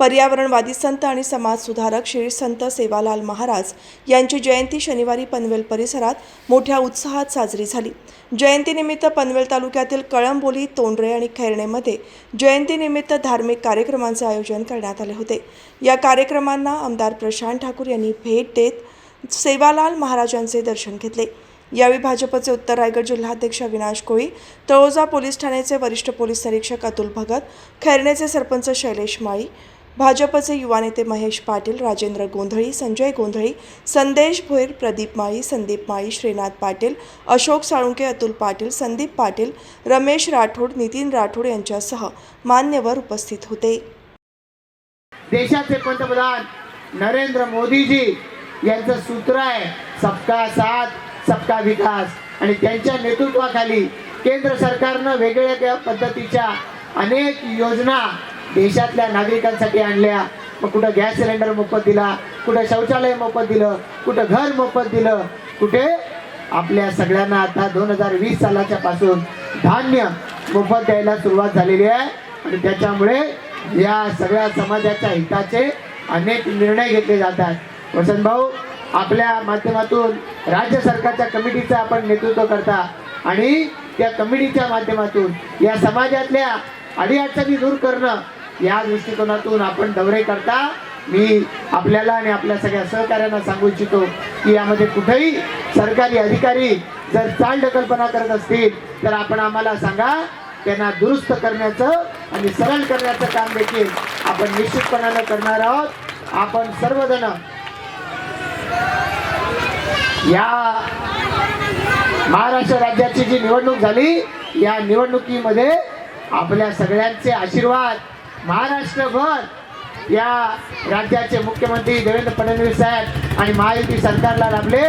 पर्यावरणवादी संत आणि समाजसुधारक श्री संत सेवालाल महाराज यांची जयंती शनिवारी पनवेल परिसरात मोठ्या उत्साहात साजरी झाली. जयंतीनिमित्त पनवेल तालुक्यातील कळंबोली तोंडरे आणि खैरणेमध्ये जयंतीनिमित्त धार्मिक कार्यक्रमांचे आयोजन करण्यात आले होते. या कार्यक्रमांना आमदार प्रशांत ठाकूर यांनी भेट देत सेवालाल महाराजांचे दर्शन घेतले. यावेळी भाजपचे उत्तर रायगड जिल्हाध्यक्ष अविनाश कोळी तळोजा पोलीस ठाण्याचे वरिष्ठ पोलीस निरीक्षक अतुल भगत खैरणेचे सरपंच शैलेश माळी भाजपचे युवा नेते महेश पाटील राजेंद्र गोंधळी संजय गोंधळी संदेश भोईर प्रदीप माळी संदीप माळी श्रीनाथ पाटील अशोक साळुंके अतुल पाटील संदीप पाटील रमेश राठोड नितीन राठोड यांच्यासह मान्यवर उपस्थित होते. देशाचे पंतप्रधान नरेंद्र मोदीजी यांचं सूत्र आहे सबका साथ सबका विकास. आणि त्यांच्या नेतृत्वाखाली केंद्र सरकारनं वेगवेगळ्या पद्धतीच्या अनेक योजना देशातल्या नागरिकांसाठी आणल्या. मग कुठं गॅस सिलेंडर मोफत दिला कुठं शौचालय मोफत दिलं कुठं घर मोफत दिलं कुठे? आपल्या सगळ्यांना आता दोन हजार वीस सालाच्या पासून धान्य मोफत द्यायला सुरुवात झालेली आहे. आणि त्याच्यामुळे या सगळ्या समाजाच्या हिताचे अनेक निर्णय घेतले जातात वसंत भाऊ आपल्या माध्यमातून राज्य सरकारच्या कमिटीचं आपण नेतृत्व करता आणि त्या कमिटीच्या माध्यमातून या समाजातल्या अडीअडचणी दूर करणं या दृष्टिकोनातून आपण दौरे करता. मी आपल्याला आणि आपल्या सगळ्या सहकार्यांना सांगू इच्छितो की यामध्ये कुठेही सरकारी अधिकारी जर चालढकलपणा करत असतील तर आपण आम्हाला सांगा त्यांना दुरुस्त करण्याचं आणि सरळ करण्याचं काम देखील आपण निश्चितपणानं करणार आहोत. आपण सर्वजण या महाराष्ट्र राज्याची जी निवडणूक झाली या निवडणुकीमध्ये आपल्या सगळ्यांचे आशीर्वाद महाराष्ट्रभर या राज्याचे मुख्यमंत्री देवेंद्र फडणवीस साहेब आणि महायुती सरकारला लाभले.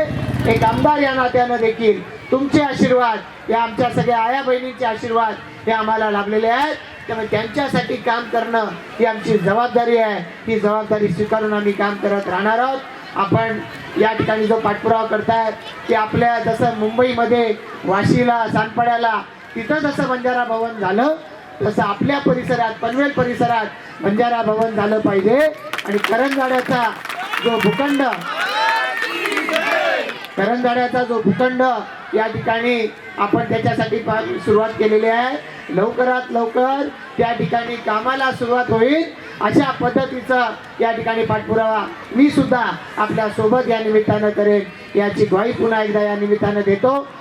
एक आमदार या नात्यानं देखील तुमचे आशीर्वाद या आमच्या सगळ्या आया बहिणींचे आशीर्वाद हे आम्हाला लाभलेले आहेत. त्यामुळे त्यांच्यासाठी काम करणं ही आमची जबाबदारी आहे. ही जबाबदारी स्वीकारून आम्ही काम करत राहणार आहोत. आपण या ठिकाणी जो पाठपुरावा करतायत की आपल्या जसं मुंबईमध्ये वाशीला सानपाड्याला तिथं जसं बंजारा भवन झालं तसं आपल्या परिसरात पनवेल परिसरात बंजारा भवन झालं पाहिजे. आणि करंजाड्याचा जो भूखंड करंजाड्याचा जो भूखंड या ठिकाणी आपण त्याच्यासाठी सुरुवात केलेली आहे. लवकरात लवकर त्या ठिकाणी कामाला सुरुवात होईल. अशा पद्धतीचा या ठिकाणी पाठपुरावा मी सुद्धा आपल्यासोबत या निमित्तानं करेन. याची ग्वाही पुन्हा एकदा या निमित्तानं देतो.